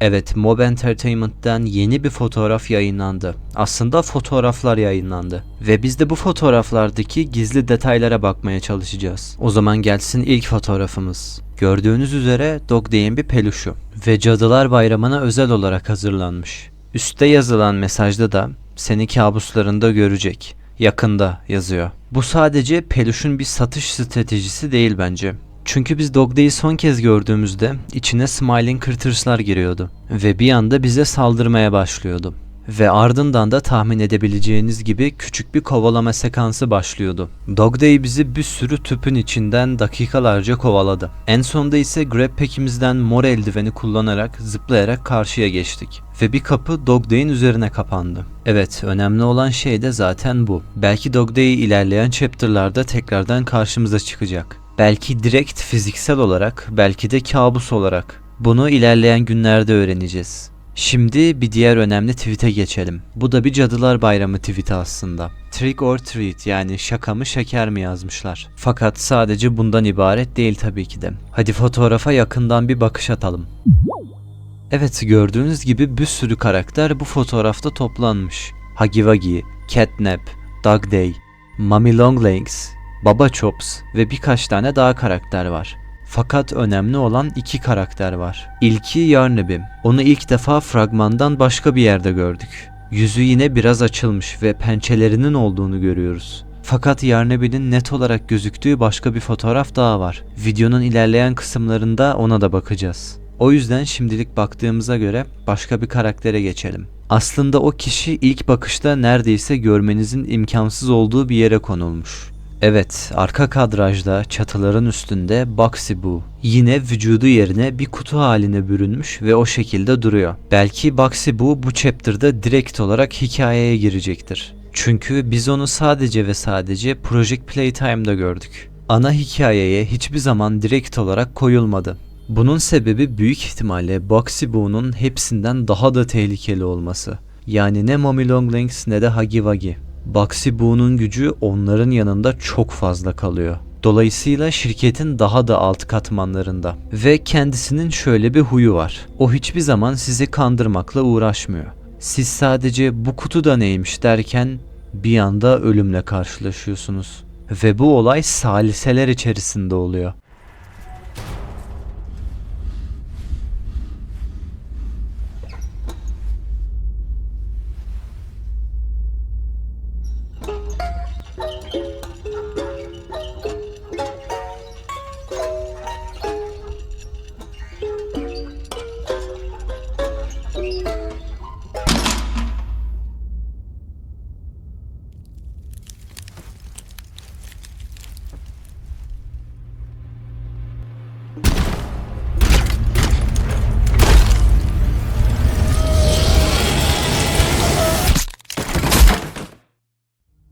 Evet, Mob Entertainment'ten yeni bir fotoğraf yayınlandı. Aslında fotoğraflar yayınlandı. Ve biz de bu fotoğraflardaki gizli detaylara bakmaya çalışacağız. O zaman gelsin ilk fotoğrafımız. Gördüğünüz üzere Dog Day'in bir peluşu. Ve Cadılar Bayramı'na özel olarak hazırlanmış. Üstte yazılan mesajda da seni kabuslarında görecek. Yakında yazıyor. Bu sadece peluşun bir satış stratejisi değil bence. Çünkü biz Dog Day'i son kez gördüğümüzde içine Smiling Critters'lar giriyordu. Ve bir anda bize saldırmaya başlıyordu. Ve ardından da tahmin edebileceğiniz gibi küçük bir kovalama sekansı başlıyordu. Dog Day bizi bir sürü tüpün içinden dakikalarca kovaladı. En sonunda ise grab pack'imizden mor eldiveni kullanarak zıplayarak karşıya geçtik. Ve bir kapı Dog Day'in üzerine kapandı. Evet, önemli olan şey de zaten bu. Belki Dog Day ilerleyen chapter'larda tekrardan karşımıza çıkacak. Belki direkt fiziksel olarak, belki de kabus olarak. Bunu ilerleyen günlerde öğreneceğiz. Şimdi bir diğer önemli tweet'e geçelim. Bu da bir Cadılar Bayramı tweet'i aslında. Trick or treat yani şaka mı şeker mi yazmışlar. Fakat sadece bundan ibaret değil tabii ki de. Hadi fotoğrafa yakından bir bakış atalım. Evet gördüğünüz gibi bir sürü karakter bu fotoğrafta toplanmış. Wuggy, Catnap, Dog Day, Mummy Longlegs, Baba Chops ve birkaç tane daha karakter var. Fakat önemli olan iki karakter var. İlki Yarnabim. Onu ilk defa fragmandan başka bir yerde gördük. Yüzü yine biraz açılmış ve pençelerinin olduğunu görüyoruz. Fakat Yarnabi'nin net olarak gözüktüğü başka bir fotoğraf daha var. Videonun ilerleyen kısımlarında ona da bakacağız. O yüzden şimdilik baktığımıza göre başka bir karaktere geçelim. Aslında o kişi ilk bakışta neredeyse görmenizin imkansız olduğu bir yere konulmuş. Evet, arka kadrajda çatıların üstünde Boxy Boo. Yine vücudu yerine bir kutu haline bürünmüş ve o şekilde duruyor. Belki Boxy Boo bu chapter'da direkt olarak hikayeye girecektir. Çünkü biz onu sadece ve sadece Project Playtime'da gördük. Ana hikayeye hiçbir zaman direkt olarak koyulmadı. Bunun sebebi büyük ihtimalle Boxy Boo'nun hepsinden daha da tehlikeli olması. Yani ne Mommy Longlegs ne de Huggy Wuggy. Boxy Boo'nun gücü onların yanında çok fazla kalıyor. Dolayısıyla şirketin daha da alt katmanlarında. Ve kendisinin şöyle bir huyu var. O hiçbir zaman sizi kandırmakla uğraşmıyor. Siz sadece bu kutu da neymiş derken bir anda ölümle karşılaşıyorsunuz. Ve bu olay saliseler içerisinde oluyor.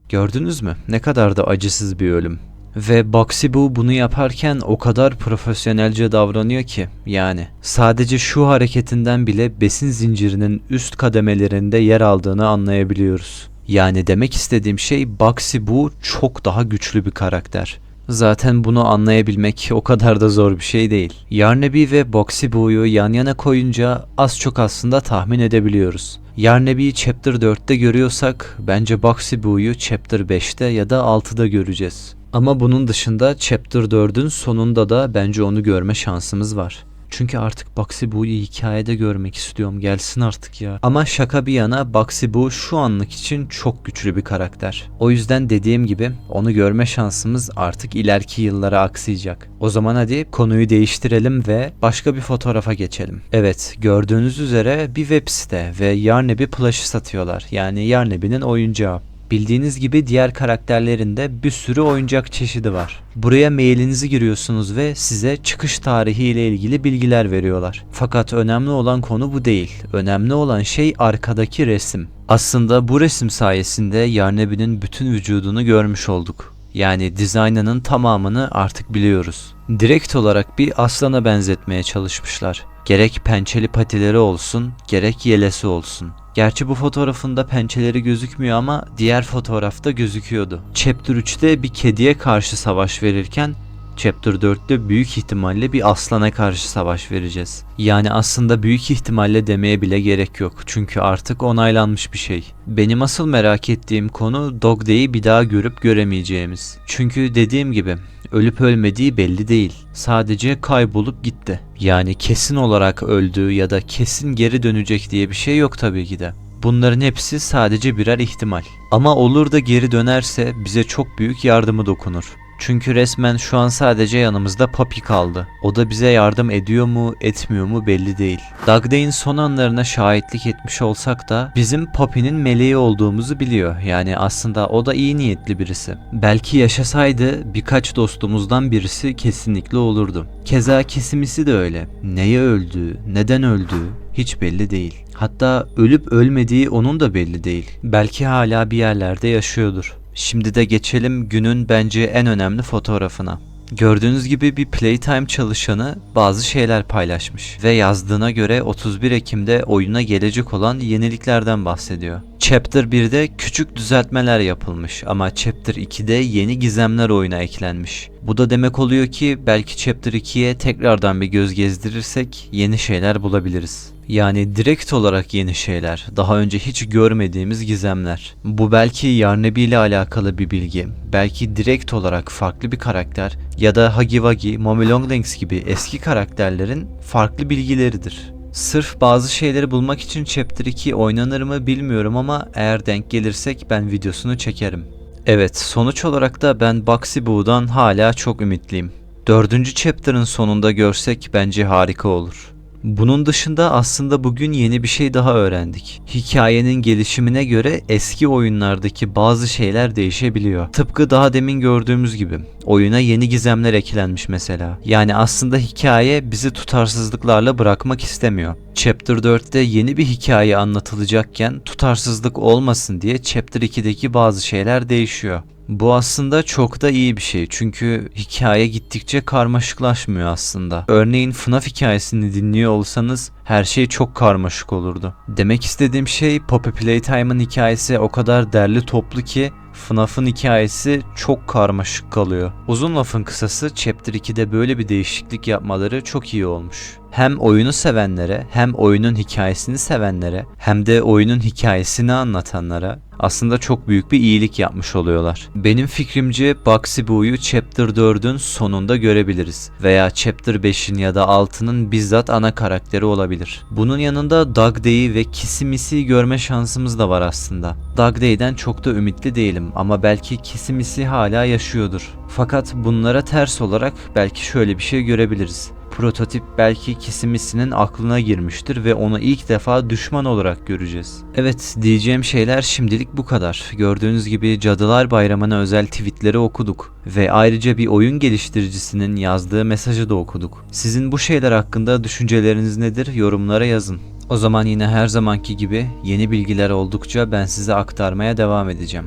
Gördünüz mü? Ne kadar da acısız bir ölüm. Ve Boxy Boo bunu yaparken o kadar profesyonelce davranıyor ki yani sadece şu hareketinden bile besin zincirinin üst kademelerinde yer aldığını anlayabiliyoruz. Yani demek istediğim şey Boxy Boo çok daha güçlü bir karakter. Zaten bunu anlayabilmek o kadar da zor bir şey değil. Yarnaby ve Boxy Boo'yu yan yana koyunca az çok aslında tahmin edebiliyoruz. Yarnaby'yi Chapter 4'te görüyorsak bence Boxy Boo'yu Chapter 5'te ya da 6'da göreceğiz. Ama bunun dışında Chapter 4'ün sonunda da bence onu görme şansımız var. Çünkü artık Boo'yu hikayede görmek istiyorum. Gelsin artık ya. Ama şaka bir yana Boo şu anlık için çok güçlü bir karakter. O yüzden dediğim gibi onu görme şansımız artık ileriki yıllara aksayacak. O zaman hadi konuyu değiştirelim ve başka bir fotoğrafa geçelim. Evet gördüğünüz üzere bir web site ve Yarnaby plush'ı satıyorlar. Yani Yarnaby'nin oyuncağı. Bildiğiniz gibi diğer karakterlerin de bir sürü oyuncak çeşidi var. Buraya mailinizi giriyorsunuz ve size çıkış tarihi ile ilgili bilgiler veriyorlar. Fakat önemli olan konu bu değil. Önemli olan şey arkadaki resim. Aslında bu resim sayesinde Yarnaby'nin bütün vücudunu görmüş olduk. Yani dizaynının tamamını artık biliyoruz. Direkt olarak bir aslana benzetmeye çalışmışlar. Gerek pençeli patileri olsun, gerek yelesi olsun. Gerçi bu fotoğrafında pençeleri gözükmüyor ama diğer fotoğrafta gözüküyordu. Chapter 3'te bir kediye karşı savaş verirken Chapter 4'te büyük ihtimalle bir aslana karşı savaş vereceğiz. Yani aslında büyük ihtimalle demeye bile gerek yok. Çünkü artık onaylanmış bir şey. Benim asıl merak ettiğim konu Dog Day'i bir daha görüp göremeyeceğimiz. Çünkü dediğim gibi ölüp ölmediği belli değil. Sadece kaybolup gitti. Yani kesin olarak öldü ya da kesin geri dönecek diye bir şey yok tabii ki de. Bunların hepsi sadece birer ihtimal. Ama olur da geri dönerse bize çok büyük yardımı dokunur. Çünkü resmen şu an sadece yanımızda Papi kaldı. O da bize yardım ediyor mu, etmiyor mu belli değil. Dugday'in son anlarına şahitlik etmiş olsak da bizim Papi'nin meleği olduğumuzu biliyor. Yani aslında o da iyi niyetli birisi. Belki yaşasaydı birkaç dostumuzdan birisi kesinlikle olurdu. Keza kesimisi de öyle. Neye öldüğü, neden öldüğü hiç belli değil. Hatta ölüp ölmediği onun da belli değil. Belki hala bir yerlerde yaşıyordur. Şimdi de geçelim günün bence en önemli fotoğrafına. Gördüğünüz gibi bir Playtime çalışanı bazı şeyler paylaşmış ve yazdığına göre 31 Ekim'de oyuna gelecek olan yeniliklerden bahsediyor. Chapter 1'de küçük düzeltmeler yapılmış ama Chapter 2'de yeni gizemler oyuna eklenmiş. Bu da demek oluyor ki belki Chapter 2'ye tekrardan bir göz gezdirirsek yeni şeyler bulabiliriz. Yani direkt olarak yeni şeyler, daha önce hiç görmediğimiz gizemler. Bu belki Yarnebi ile alakalı bir bilgi, belki direkt olarak farklı bir karakter ya da Hagiwagi, Mommy Longlegs gibi eski karakterlerin farklı bilgileridir. Sırf bazı şeyleri bulmak için Chapter 2 oynanır mı bilmiyorum ama eğer denk gelirsek ben videosunu çekerim. Evet, sonuç olarak da ben Bugsy Boo'dan hala çok ümitliyim. Dördüncü chapter'ın sonunda görsek bence harika olur. Bunun dışında aslında bugün yeni bir şey daha öğrendik. Hikayenin gelişimine göre eski oyunlardaki bazı şeyler değişebiliyor. Tıpkı daha demin gördüğümüz gibi. Oyuna yeni gizemler eklenmiş mesela. Yani aslında hikaye bizi tutarsızlıklarla bırakmak istemiyor. Chapter 4'te yeni bir hikaye anlatılacakken tutarsızlık olmasın diye Chapter 2'deki bazı şeyler değişiyor. Bu aslında çok da iyi bir şey çünkü hikaye gittikçe karmaşıklaşmıyor aslında. Örneğin FNAF hikayesini dinliyor olsanız her şey çok karmaşık olurdu. Demek istediğim şey Poppy Playtime'ın hikayesi o kadar derli toplu ki FNAF'ın hikayesi çok karmaşık kalıyor. Uzun lafın kısası Chapter 2'de böyle bir değişiklik yapmaları çok iyi olmuş. Hem oyunu sevenlere, hem oyunun hikayesini sevenlere, hem de oyunun hikayesini anlatanlara aslında çok büyük bir iyilik yapmış oluyorlar. Benim fikrimce Bugsy Boo'yu Chapter 4'ün sonunda görebiliriz veya Chapter 5'in ya da 6'nın bizzat ana karakteri olabilir. Bunun yanında Doug Day'i ve Kissimisi'yi görme şansımız da var aslında. Doug Day'den çok da ümitli değilim ama belki Kissimisi hala yaşıyordur. Fakat bunlara ters olarak belki şöyle bir şey görebiliriz. Prototip belki Kisimisinin aklına girmiştir ve onu ilk defa düşman olarak göreceğiz. Evet diyeceğim şeyler şimdilik bu kadar. Gördüğünüz gibi Cadılar Bayramı'na özel tweetleri okuduk ve ayrıca bir oyun geliştiricisinin yazdığı mesajı da okuduk. Sizin bu şeyler hakkında düşünceleriniz nedir? Yorumlara yazın. O zaman yine her zamanki gibi yeni bilgiler oldukça ben size aktarmaya devam edeceğim.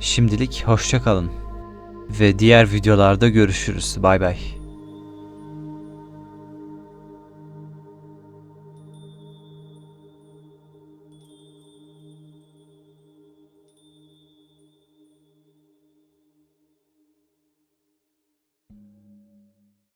Şimdilik hoşça kalın ve diğer videolarda görüşürüz. Bay bay.